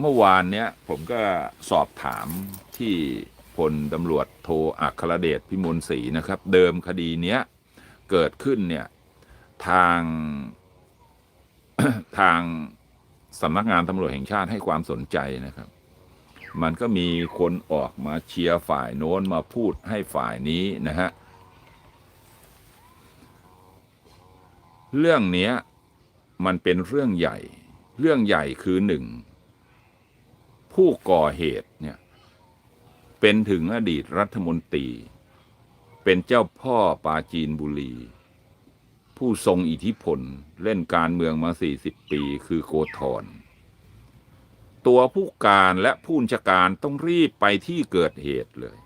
เมื่อวานเนี้ยผมก็สอบถามที่พลตำรวจโทอัครเดชพิมลศรีนะครับ เดิมคดีเนี้ยเกิดขึ้นเนี่ยทางทางสำนักงานตำรวจแห่งชาติให้ความสนใจนะครับ มันก็มีคนออกมาเชียร์ฝ่ายโน้นมาพูดให้ฝ่ายนี้นะฮะ เรื่องนี้มันเป็นเรื่องใหญ่ เรื่องใหญ่คือหนึ่ง ผู้ก่อเหตุเนี่ยเป็นถึงอดีตรัฐมนตรี เป็นเจ้าพ่อปาจีนบุรี ผู้ทรงอิทธิพลเล่นการเมืองมา 40 ปีคือโกธรตัวผู้การและผู้บัญชการต้องรีบไปที่เกิดเหตุเลย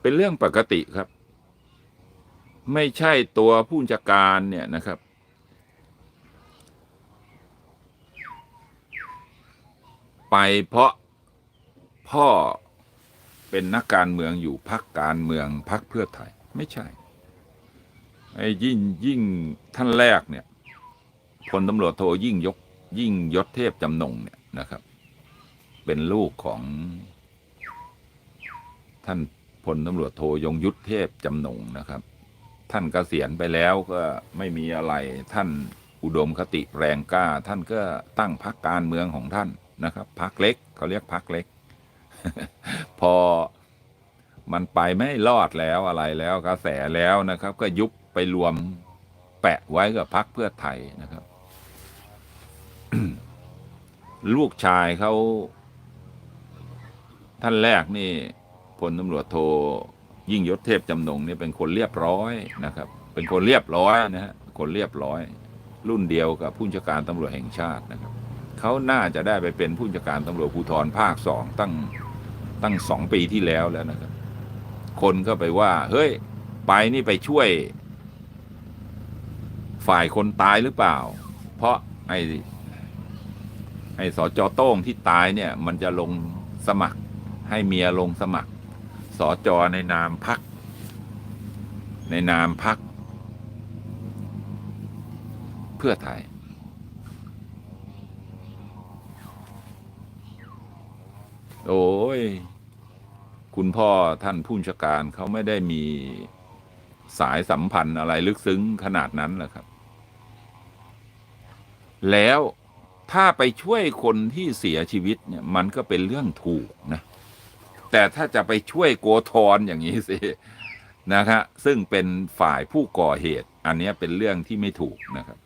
เป็นเรื่องปกติครับ ไม่ใช่ตัวผู้บัญชการเนี่ยนะครับ ไปเพราะพ่อเป็นนักการเมืองอยู่พักการเมืองพักเพื่อไทย ไม่ใช่ไอ้ยิ่งยิ่งท่านแรกเนี่ยพลตำรวจโทยิ่งยกยิ่งยศเทพจำนงเนี่ยนะครับ เป็นลูกของ ท่านพลตำรวจโทยงยุทธเทพจำนงนะครับ ท่านเกษียณไปแล้วก็ไม่มีอะไรท่านอุดมคติแรงกล้า ท่านก็ตั้งพรรคการเมืองของท่าน นะครับพรรคเล็กเขาเรียกพรรคเล็ก พอมันไปไม่รอดแล้วอะไรแล้วกระแสแล้วนะครับ ก็ยุบไปรวมแปะไว้กับพรรคเพื่อไทยนะครับ ลูกชายเขาท่านแรกนี่พลตำรวจโทยิ่งยศเทพจำนงเนี่ยเป็นคนเรียบร้อยนะครับ เป็นคนเรียบร้อยนะฮะคนเรียบร้อย รุ่นเดียวกับผู้บัญชาการตำรวจแห่งชาตินะครับ เขาน่าจะได้ไปเป็นผู้บัญชาการตำรวจภูธรภาคสองตั้งตั้งสองปีที่แล้วแล้วนะครับ คนก็ไปว่า เฮ้ย ไปนี่ไปช่วย ฝ่ายคนตายหรือเปล่า เพราะไอ้ไอ้สจโต้งที่ตายเนี่ย มันจะลงสมัคร ให้เมียลงสมัครสจในนามพัก ในนามพัก เพื่อไทย โอ้ย คุณพ่อท่านผู้บัญชาการเขาไม่ได้มีสายสัมพันธ์อะไรลึกซึ้งขนาดนั้นแหละครับ แล้วถ้าไปช่วยคนที่เสียชีวิตเนี่ย มันก็เป็นเรื่องถูกนะ แต่ถ้าจะไปช่วยโกธรอย่างนี้สินะครับซึ่งเป็นฝ่ายผู้ก่อเหตุ อันนี้เป็นเรื่องที่ไม่ถูกนะครับ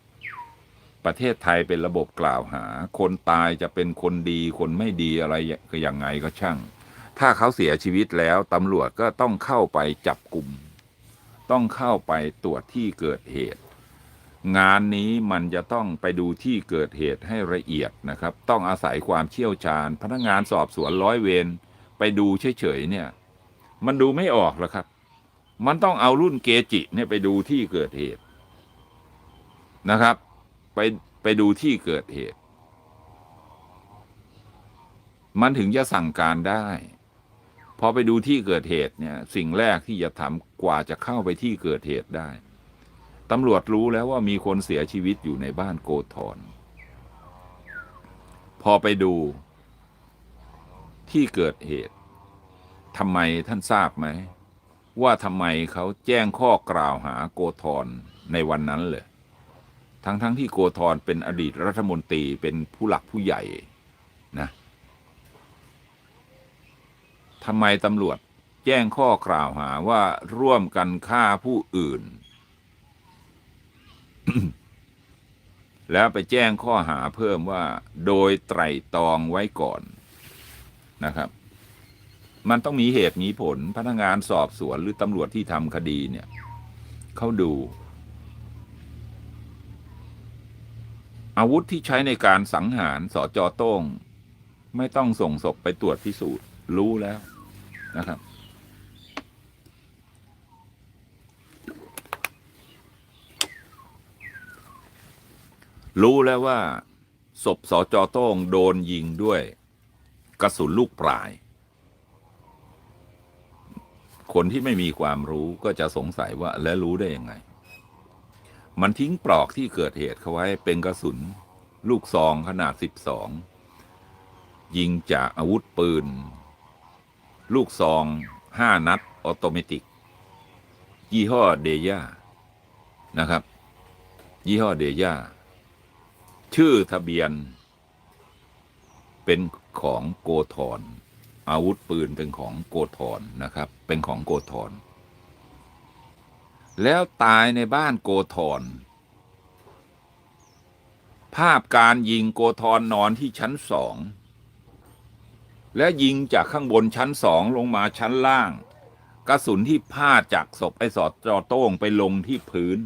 ประเทศไทยเป็นระบบกล่าวหา คนตายจะเป็นคนดีคนไม่ดีอะไรก็ยังไงก็ช่าง ถ้าเขาเสียชีวิตแล้วตำรวจก็ต้องเข้าไปจับกลุ่ม ต้องเข้าไปตรวจที่เกิดเหตุ งานนี้มันจะต้องไปดูที่เกิดเหตุให้ละเอียดนะครับ ต้องอาศัยความเชี่ยวชาญ พนักงานสอบสวนร้อยเวรไปดูเฉยๆเนี่ย มันดูไม่ออกหรอกครับ มันต้องเอารุ่นเกจิเนี่ยไปดูที่เกิดเหตุนะครับ ไปไปดูที่เกิดเหตุ มันถึงจะสั่งการได้พอไปดูที่เกิดเหตุเนี่ย สิ่งแรกที่จะทำกว่าจะเข้าไปที่เกิดเหตุได้ตำรวจรู้แล้วว่ามีคนเสียชีวิตอยู่ในบ้านโกธรพอไปดูที่เกิดเหตุทำไมท่านทราบไหม ว่าทำไมเขาแจ้งข้อกล่าวหาโกธรในวันนั้นเลย ทั้งๆทที่โกธรเป็นอดีตรัฐมนตรีเป็นผู้หลักผู้ใหญ่นะทำไมตำรวจแจ้งข้อกล่าวหาว่าร่วมกันฆ่าผู้อื่น แล้วไปแจ้งข้อหาเพิ่มว่า โดยไตรตรองไว้ก่อนนะครับ มันต้องมีเหตุมีผลพนักงานสอบสวนหรือตำรวจที่ทำคดีเนี่ยเขาดู อาวุธที่ใช้ในการสังหารสอจอโต้ง ไม่ต้องส่งศพไปตรวจพิสูจน์รู้แล้วนะครับ รู้แล้วว่า ศพสอจอโต้งโดนยิงด้วย กระสุนลูกปลาย คนที่ไม่มีความรู้ก็จะสงสัยว่าแล้วรู้ได้ยังไง มันทิ้งปลอกที่เกิดเหตุเขาไว้เป็นกระสุน ลูกซองขนาด 12 ยิงจากอาวุธปืน ลูกซองห้านัดออโตเมติก ยี่ห้อเดย่านะครับ ยี่ห้อเดย่าชื่อทะเบียน เป็นของโกธรอาวุธปืนเป็นของโกธรนะครับ เป็นของโกธร แล้วตายในบ้านโกธร ภาพการยิงโกธรนอนที่ชั้นสอง และยิงจากข้างบนชั้นสองลงมาชั้นล่าง กระสุนที่พาดจากศพไอ้สอดจอโต้งไปลงที่พื้น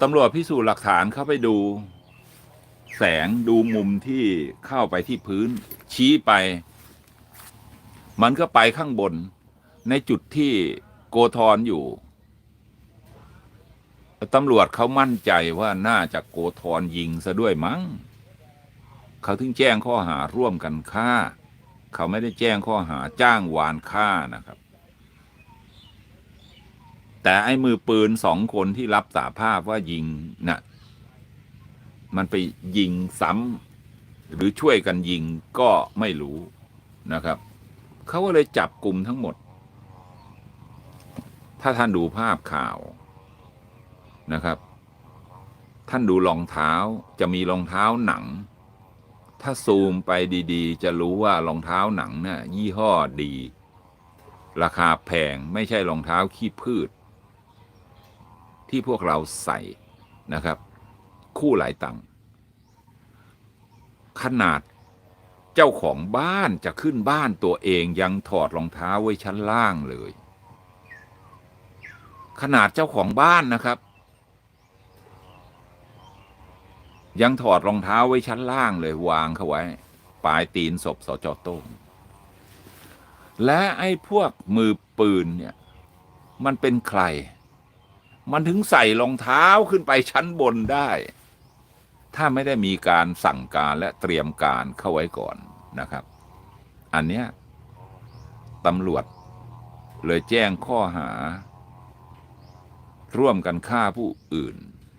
ตำรวจพิสูจน์หลักฐานเข้าไปดู แสงดูมุมที่เข้าไปที่พื้น ชี้ไป มันก็ไปข้างบนในจุดที่ โกธรอยู่ตำรวจเขามั่นใจว่าน่าจะโกธรยิงซะด้วยมั้ง เขาถึงแจ้งข้อหาร่วมกันฆ่า เขาไม่ได้แจ้งข้อหาจ้างวานฆ่านะครับ แต่ไอ้มือปืนสองคนที่รับสาภาพว่ายิงน่ะมันไปยิงซ้ำหรือช่วยกันยิงก็ไม่รู้นะครับ เขาก็เลยจับกลุ่มทั้งหมด ถ้าท่านดูภาพข่าวนะครับ ท่านดูรองเท้าจะมีรองเท้าหนัง ถ้าซูมไปดีๆ จะรู้ว่ารองเท้าหนังเนี่ยยี่ห้อดี ราคาแพงไม่ใช่รองเท้าขี้พืช ที่พวกเราใส่นะครับ คู่หลายตังค์ขนาดเจ้าของบ้านจะขึ้นบ้านตัวเองยังถอดรองเท้าไว้ชั้นล่างเลย ขนาดเจ้าของบ้านนะครับ ยังถอดรองเท้าไว้ชั้นล่างเลยวางเขาไว้ ปลายตีนศพสจโต้งและไอ้พวกมือปืนเนี่ย มันเป็นใคร มันถึงใส่รองเท้าขึ้นไปชั้นบนได้ ถ้าไม่ได้มีการสั่งการและเตรียมการเข้าไว้ก่อนนะครับ อันเนี้ยตำรวจเลยแจ้งข้อหา ร่วมกันฆ่าผู้อื่น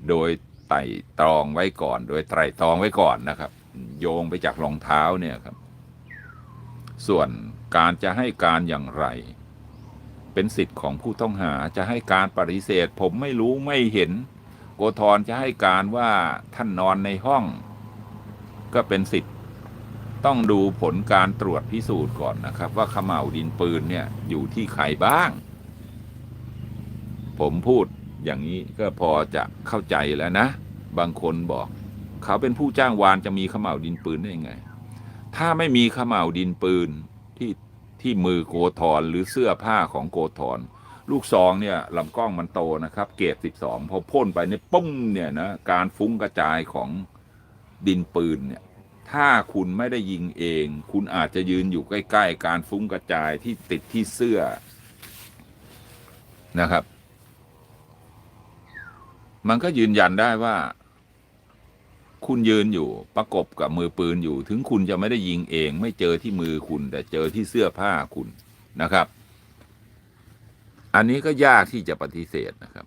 โดยไต่ตรองไว้ก่อน โดยไตรตรองไว้ก่อนนะครับ โยงไปจากรองเท้าเนี่ยครับ ส่วนการจะให้การอย่างไร เป็นสิทธิ์ของผู้ต้องหาจะให้การปฏิเสธ ผมไม่รู้ไม่เห็น โกธรจะให้การว่าท่านนอนในห้อง ก็เป็นสิทธิ์ต้องดูผลการตรวจพิสูจน์ก่อนนะครับ ว่าขม่าวดินปืนเนี่ยอยู่ที่ใครบ้าง ผมพูด อย่างนี้ก็พอจะเข้าใจแล้วนะ บางคนบอก เขาเป็นผู้จ้างวานจะมีขม่าวดินปืนได้ยังไง ถ้าไม่มีขม่าวดินปืนที่ที่มือโกธรหรือเสื้อผ้าของโกธรลูกซองเนี่ยลำกล้องมันโตนะครับ เกรดสิบสองพอพ่นไปเนี่ยปุ้งเนี่ยนะการฟุ้งกระจายของดินปืนเนี่ยถ้าคุณไม่ได้ยิงเอง คุณอาจจะยืนอยู่ใกล้ ๆ การฟุ้งกระจายที่ติดที่เสื้อนะครับ มันก็ยืนยันได้ว่า คุณยืนอยู่ประกบกับมือปืนอยู่ ถึงคุณจะไม่ได้ยิงเอง ไม่เจอที่มือคุณ แต่เจอที่เสื้อผ้าคุณนะครับ อันนี้ก็ยากที่จะปฏิเสธนะครับ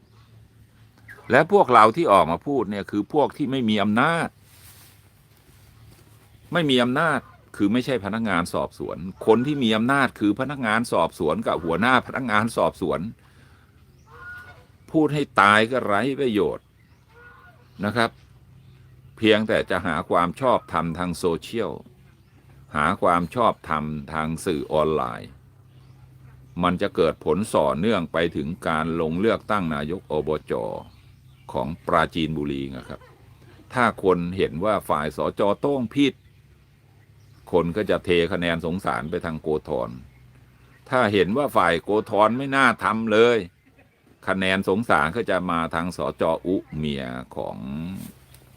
และพวกเราที่ออกมาพูดเนี่ยคือพวกที่ไม่มีอำนาจ ไม่มีอำนาจคือไม่ใช่พนักงานสอบสวน คนที่มีอำนาจคือพนักงานสอบสวนกับหัวหน้าพนักงานสอบสวน พูดให้ตายก็ไร้ประโยชน์นะครับ เพียงแต่จะหาความชอบธรรมทางโซเชียล หาความชอบธรรมทางสื่อออนไลน์ มันจะเกิดผลส่อเนื่องไปถึงการลงเลือกตั้งนายกอบจของปราจีนบุรีนะครับ ถ้าคนเห็นว่าฝ่ายสอจอโต้งผิด คนก็จะเทคะแนนสงสารไปทางโกธร ถ้าเห็นว่าฝ่ายโกธรไม่น่าทำเลย คะแนนสงสารก็จะมาทางสจอุเมียของ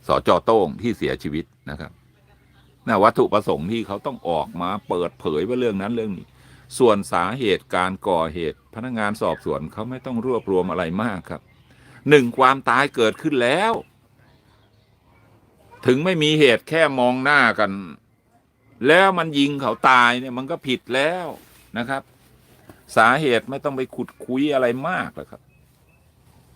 สจโต้งที่เสียชีวิตนะครับนะวัตถุประสงค์ที่เขาต้องออกมาเปิดเผยว่าเรื่องนั้นเรื่องนี้ ส่วนสาเหตุการก่อเหตุ พนักงานสอบสวนเขาไม่ต้องรวบรวมอะไรมากครับหนึ่งความตายเกิดขึ้นแล้ว ถึงไม่มีเหตุแค่มองหน้ากัน แล้วมันยิงเขาตายเนี่ยมันก็ผิดแล้วนะครับ สาเหตุไม่ต้องไปขุดคุยอะไรมากหรอกครับ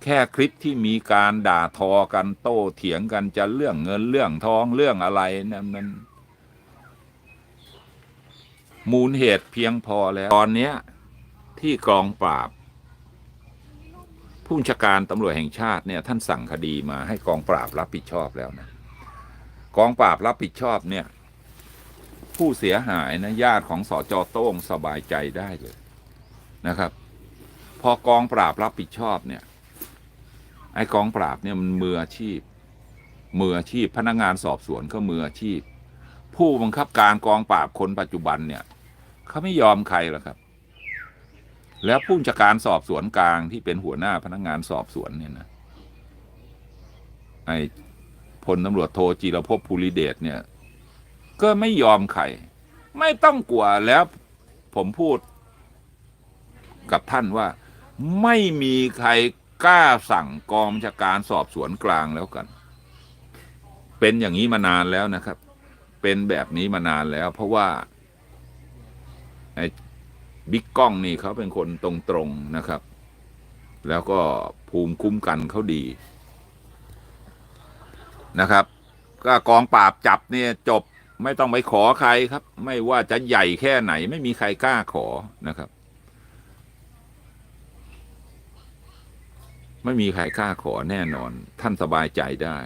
แค่คลิปที่มีการด่าทอกันโต้เถียงกันจะเรื่องเงินเรื่องทองเรื่องอะไรนั่นมันมูลเหตุเพียงพอแล้ว ตอนนี้ที่กองปราบ ผู้บัญชาการตำรวจแห่งชาติเนี่ยท่านสั่งคดีมาให้กองปราบรับผิดชอบแล้วนะ กองปราบรับผิดชอบเนี่ย ผู้เสียหายนะญาติของสอจอโต้งสบายใจได้เลยนะครับ พอกองปราบรับผิดชอบเนี่ย ไอ้กองปราบเนี่ยมันมืออาชีพ มืออาชีพพนักงานสอบสวนก็มืออาชีพ ผู้บังคับการกองปราบคนปัจจุบันเนี่ยเขาไม่ยอมใครหรอกครับ แล้วผู้บัญชาการสอบสวนกลางที่เป็นหัวหน้าพนักงานสอบสวนเนี่ยนะไอ้พลตำรวจโทจีรพภูริเดชเนี่ย ก็ไม่ยอมใครไม่ต้องกลัวแล้วผมพูดกับท่านว่าไม่มีใคร กล้าสั่งกองบัญชาการสอบสวนกลางแล้วกัน เป็นอย่างนี้มานานแล้วนะครับ เป็นแบบนี้มานานแล้ว เพราะว่าไอ้บิ๊กก้องนี่เขาเป็นคนตรงๆนะครับ แล้วก็ภูมิคุ้มกันเขาดีนะครับ ก็กองปราบจับเนี่ยจบไม่ต้องไปขอใครครับ ไม่ว่าจะใหญ่แค่ไหน ไม่มีใครกล้าขอนะครับ ไม่มีใครกล้าขอแน่นอน ท่านสบายใจได้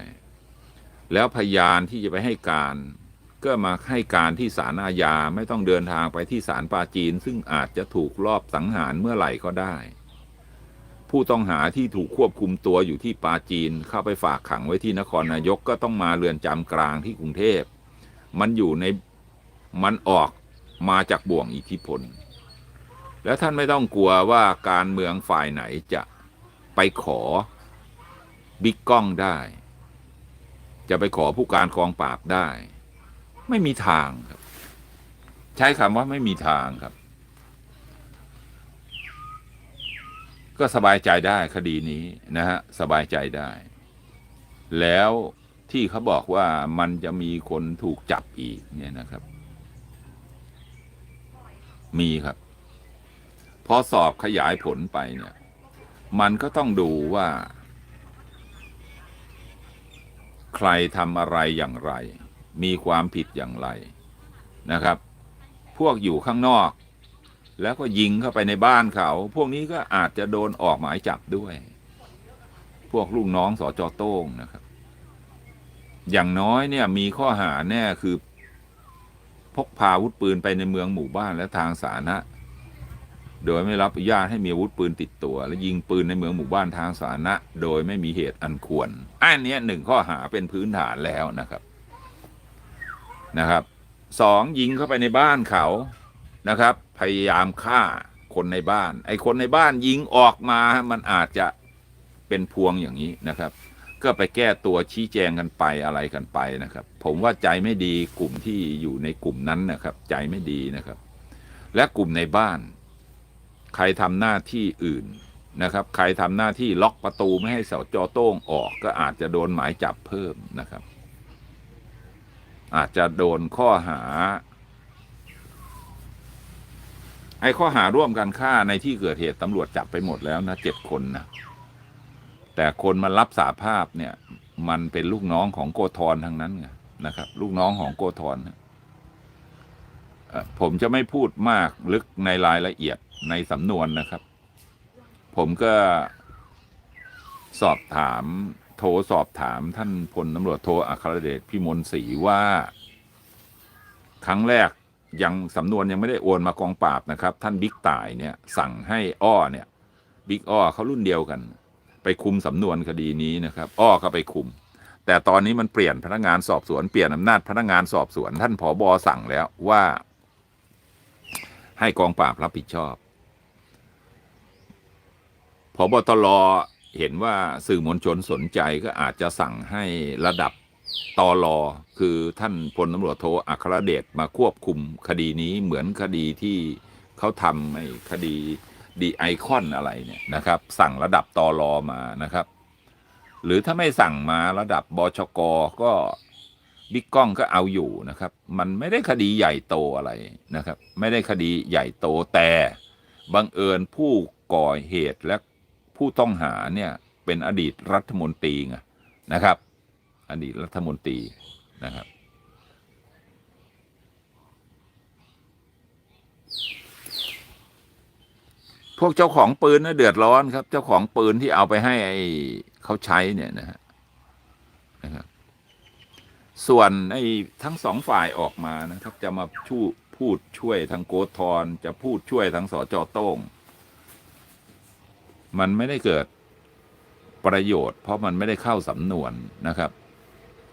แล้วพยานที่จะไปให้การ ก็มาให้การที่ศาลอาญาไม่ต้องเดินทางไปที่ศาลปาจีน ซึ่งอาจจะถูกลอบสังหารเมื่อไหร่ก็ได้ ผู้ต้องหาที่ถูกควบคุมตัวอยู่ที่ปาจีน เข้าไปฝากขังไว้ที่นครนายกก็ต้องมาเรือนจำกลางที่กรุงเทพ มันอยู่ในมันออกมาจากบ่วงอิทธิพล แล้วท่านไม่ต้องกลัวว่าการเมืองฝ่ายไหนจะ ไปขอบิ๊กก้องได้ จะไปขอผู้การกองปราบได้ ไม่มีทางครับ ใช้คำว่าไม่มีทางครับ ก็สบายใจได้คดีนี้นะฮะสบายใจได้ แล้วที่เขาบอกว่ามันจะมีคนถูกจับอีกเนี่ยนะครับ มีครับ พอสอบขยายผลไปเนี่ย มันก็ต้องดูว่า ใครทำอะไรอย่างไร มีความผิดอย่างไรนะครับ พวกอยู่ข้างนอก แล้วก็ยิงเข้าไปในบ้านเขา พวกนี้ก็อาจจะโดนออกหมายจับด้วย พวกลูกน้องสอจอโต้งนะครับ อย่างน้อยเนี่ยมีข้อหาแน่คือพกพาอาวุธปืนไปในเมืองหมู่บ้านและทางสาธารณะ โดยไม่รับอนุญาตให้มีอาวุธปืนติดตัว และยิงปืนในเมืองหมู่บ้านทางสาธารณะ โดยไม่มีเหตุอันควร อันนี้หนึ่งข้อหาเป็นพื้นฐานแล้วนะครับนะครับสองยิงเข้าไปในบ้านเขานะครับ พยายามฆ่าคนในบ้าน ไอ้คนในบ้านยิงออกมามันอาจจะเป็นพวงอย่างนี้นะครับ ก็ไปแก้ตัวชี้แจงกันไปอะไรกันไปนะครับ ผมว่าใจไม่ดีกลุ่มที่อยู่ในกลุ่มนั้นนะครับ ใจไม่ดีนะครับ และกลุ่มในบ้าน ใครทำหน้าที่อื่นนะครับ ใครทำหน้าที่ล็อกประตูไม่ให้เสาจอโต้งออกก็อาจจะโดนหมายจับเพิ่มนะครับ อาจจะโดนข้อหา ไอ้ข้อหาร่วมกันฆ่าในที่เกิดเหตุตำรวจจับไปหมดแล้วนะเจ็ดคนนะแต่คนมารับสาภาพเนี่ย มันเป็นลูกน้องของโกธรทั้งนั้นไงนะครับ ลูกน้องของโกธรนะ ผมจะไม่พูดมากลึกในรายละเอียดในสำนวนนะครับ ผมก็สอบถามโทรสอบถามท่านพลตำรวจโทอัครเดชพิมลศรีว่า ครั้งแรกยังสำนวนยังไม่ได้โอนมากองปราบนะครับ ท่านบิ๊กต่ายเนี่ยสั่งให้อ้อเนี่ยบิ๊กอ้อเขารุ่นเดียวกัน ไปคุมสำนวนคดีนี้นะครับ อ้อก็ไปคุม แต่ตอนนี้มันเปลี่ยนพนักงานสอบสวนเปลี่ยนอำนาจพนักงานสอบสวน ท่านผอบอสั่งแล้วว่า ให้กองปราบรับผิดชอบผบตรเห็นว่าสื่อมวลชนสนใจก็อาจจะสั่งให้ระดับตอรอคือท่านพลตำรวจโทอัครเดชมาควบคุมคดีนี้เหมือนคดีที่เขาทำไอ้คดีดีไอคอนอะไรเนี่ยนะครับ สั่งระดับตอรอมานะครับ หรือถ้าไม่สั่งมาระดับบชกก็ บิ๊กก้องก็เอาอยู่นะครับ มันไม่ได้คดีใหญ่โตอะไรนะครับ ไม่ได้คดีใหญ่โตแต่บังเอิญผู้ก่อเหตุและผู้ต้องหาเนี่ยเป็นอดีตรัฐมนตรีไงนะครับ อดีตรัฐมนตรีนะครับ พวกเจ้าของปืนนะเดือดร้อนครับ เจ้าของปืนที่เอาไปให้ไอ้เขาใช้เนี่ยนะฮะนะครับ ส่วนไอ้ทั้งสองฝ่ายออกมานะครับ จะมาชูพูดช่วยทางโกธรจะพูดช่วยทางสจโต้ง มันไม่ได้เกิดประโยชน์ เพราะมันไม่ได้เข้าสำนวนนะครับ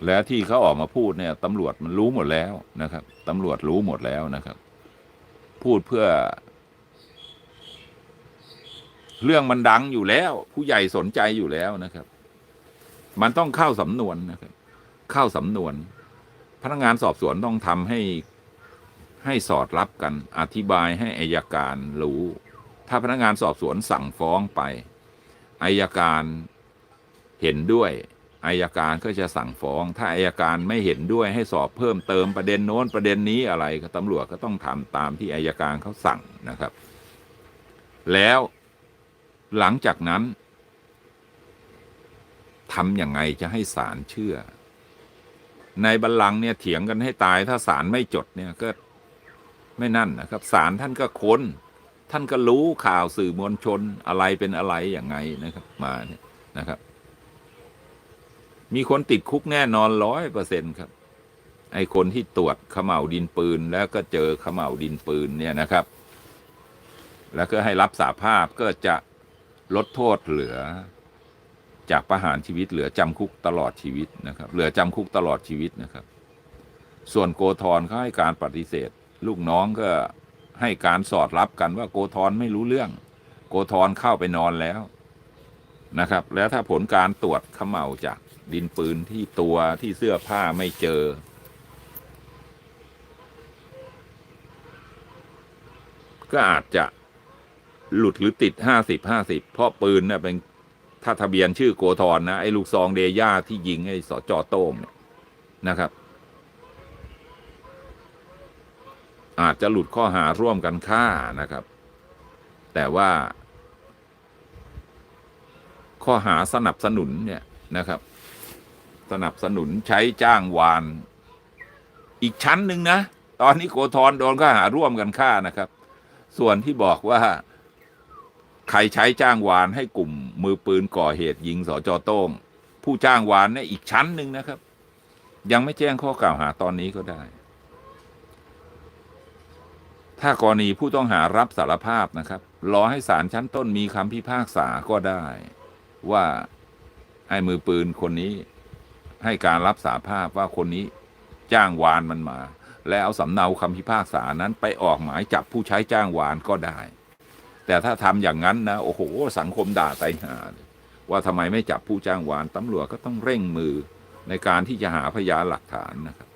และที่เขาออกมาพูดเนี่ยตำรวจมันรู้หมดแล้วนะครับตำรวจรู้หมดแล้วนะครับ พูดเพื่อ เรื่องมันดังอยู่แล้ว ผู้ใหญ่สนใจอยู่แล้วนะครับ มันต้องเข้าสำนวนนะครับ เข้าสำนวน พนักงานสอบสวนต้องทำให้ให้สอดรับกัน อธิบายให้อายการรู้ ถ้าพนักงานสอบสวนสั่งฟ้องไปอายการเห็นด้วยอายการก็จะสั่งฟ้อง ถ้าอายการไม่เห็นด้วยให้สอบเพิ่มเติมประเด็นโน้นประเด็นนี้อะไรก็ตำรวจก็ต้องทำตามที่อายการเขาสั่งนะครับ แล้วหลังจากนั้นทำยังไงจะให้ศาลเชื่อ ในบัลลังก์เนี่ยเถียงกันให้ตายถ้าศาลไม่จดเนี่ยก็ไม่นั่นนะครับศาลท่านก็ค้น ท่านก็รู้ข่าวสื่อมวลชนอะไรเป็นอะไรอย่างไงนะครับ มาเนี่ยนะครับ มีคนติดคุกแน่นอนร้อยเปอร์เซ็นครับ ไอคนที่ตรวจขม่าวดินปืน แล้วก็เจอขม่าวดินปืนเนี่ยนะครับ แล้วก็ให้รับสาภาพก็จะลดโทษเหลือ จากประหารชีวิตเหลือจำคุกตลอดชีวิตนะครับ เหลือจำคุกตลอดชีวิตนะครับ ส่วนโกธรเขาให้การปฏิเสธ ลูกน้องก็ให้การสอดรับกันว่าโกธรไม่รู้เรื่อง โกธรเข้าไปนอนแล้วนะครับ แล้วถ้าผลการตรวจขม่าจากดินปืนที่ตัวที่เสื้อผ้าไม่เจอ ก็อาจจะหลุดหรือติดห้าสิบห้าสิบเพราะปืนเนะ่ะเป็น ถ้าทะเบียนชื่อโกธรนะไอ้ลูกซองเดย่าที่ยิงไอ้สจโต้งเนี่ยนะครับ อาจจะหลุดข้อหาร่วมกันฆ่านะครับ แต่ว่า ข้อหาสนับสนุนเนี่ยนะครับ สนับสนุนใช้จ้างวาน อีกชั้นหนึ่งนะ ตอนนี้โกธรโดนข้อหาร่วมกันฆ่านะครับ ส่วนที่บอกว่า ใครใช้จ้างวานให้กลุ่มมือปืนก่อเหตุยิงสจโต้ง ผู้จ้างวานเนี่ยอีกชั้นหนึ่งนะครับ ยังไม่แจ้งข้อกล่าวหาตอนนี้ก็ได้ ถ้ากรณีผู้ต้องหารับสารภาพนะครับ รอให้ศาลชั้นต้นมีคำพิพากษาก็ได้ ว่าไอ้มือปืนคนนี้ให้การรับสารภาพว่าคนนี้จ้างวานมันมา แล้วเอาสำเนาคำพิพากษานั้นไปออกหมายจับผู้ใช้จ้างวานก็ได้ แต่ถ้าทำอย่างนั้นนะโอ้โห สังคมด่าไตหาว่าทำไมไม่จับผู้จ้างวานตำรวจก็ต้องเร่งมือในการที่จะหาพยานหลักฐานนะครับ